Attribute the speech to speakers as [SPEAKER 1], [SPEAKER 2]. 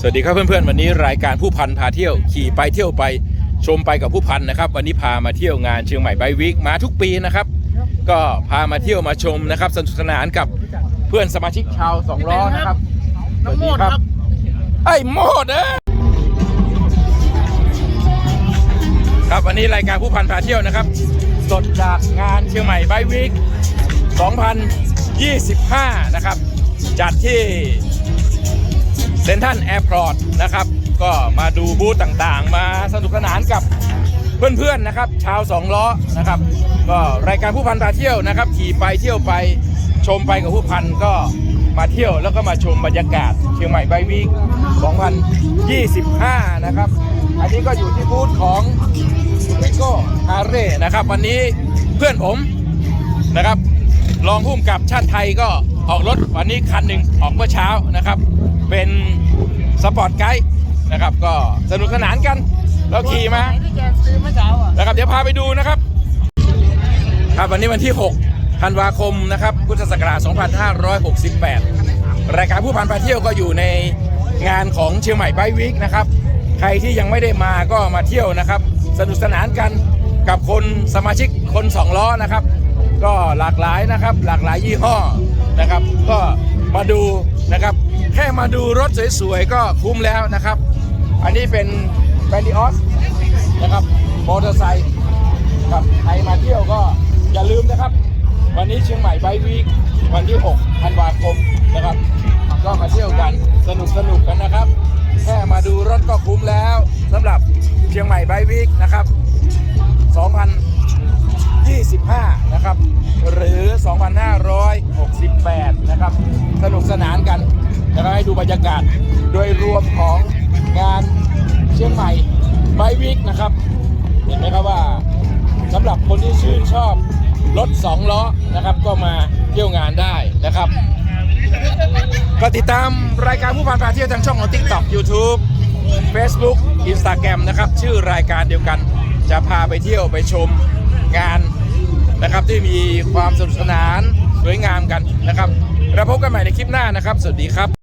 [SPEAKER 1] สวัสดีครับเพื่อนๆวันนี้รายการผู้พันพาเที่ยวขี่ไปเที่ยวไปชมไปกับผู้พันนะครับ วันนี้พามาเที่ยวงานเชียงใหม่ไบวิกมาทุกปีนะครับ ก็พามาเที่ยวมาชมนะครับสนุกสนานกับเพื่อนสมาชิกชาวสองล้อนะครับสวัสดีครับไอ้โมดเอ้ยครับวันนี้รายการผู้พันพาเที่ยวนะครับ สดจากงานเชียงใหม่ไบวิก2025 นะครับ จัดที่ เซนทันแอร์พอร์ตนะครับ ก็มาดูบูธต่างๆ มาสนุกสนานกับเพื่อนๆนะครับ ชาวสองล้อนะครับ ก็รายการผู้พันพาเที่ยวนะครับ ขี่ไปเที่ยวไปชมไปกับผู้พันก็มาเที่ยวแล้วก็มาชมบรรยากาศเชียงใหม่ไบวีค2025 นะครับ อันนี้ก็อยู่ที่บูธของพิโก้ฮาร์เร่นะครับ วันนี้เพื่อนผมนะครับ รองผู้กำกับชาติไทยก็ ออกรถวันนี้คันหนึ่งออกเมื่อเช้านะครับ เป็นสปอร์ตไกด์นะครับ ก็สนุกสนานกัน เราขี่มา
[SPEAKER 2] ที่แกซื้อเมื่อเช้าอะ
[SPEAKER 1] นะครับเดี๋ยวพาไปดูนะครับ ครับวันนี้วันที่ 6 ธันวาคมนะครับพุทธศักราช 2568 รายการผู้พันพาเที่ยวก็อยู่ในงานของเชียงใหม่ไบวิกนะครับ ใครที่ยังไม่ได้มาก็มาเที่ยวนะครับ สนุกสนานกันกับคนสมาชิกคนสองล้อนะครับ ก็หลากหลายนะครับ หลากหลายยี่ห้อ นะครับ ก็มาดูนะครับ แค่มาดูรถสวยๆก็คุ้มแล้วนะครับ อันนี้เป็นแบนดิออสนะครับมอเตอร์ไซค์ครับใครมาเที่ยวก็อย่าลืมนะครับ วันนี้เชียงใหม่ไบวีควันที่6ธันวาคมนะครับ ก็มาเที่ยวกันสนุกสนุกกันนะครับ แค่มาดูรถก็คุ้มแล้วสำหรับเชียงใหม่ไบวีคนะครับ 2025 กันนะครับให้ดูบรรยากาศโดยรวมของงานเชียงใหม่ไบวิกนะครับ เห็นไหมครับว่าสำหรับคนที่ชื่นชอบรถสองล้อนะครับ ก็มาเที่ยวงานได้นะครับ ก็ติดตามรายการผู้พันพาเที่ยวทางช่องของ TikTok YouTube Facebook Instagram นะครับ ชื่อรายการเดียวกัน จะพาไปเที่ยวไปชมงานนะครับที่มีความสนุกสนานสวยงามกันนะครับ เราพบกันใหม่ในคลิปหน้านะครับ สวัสดีครับ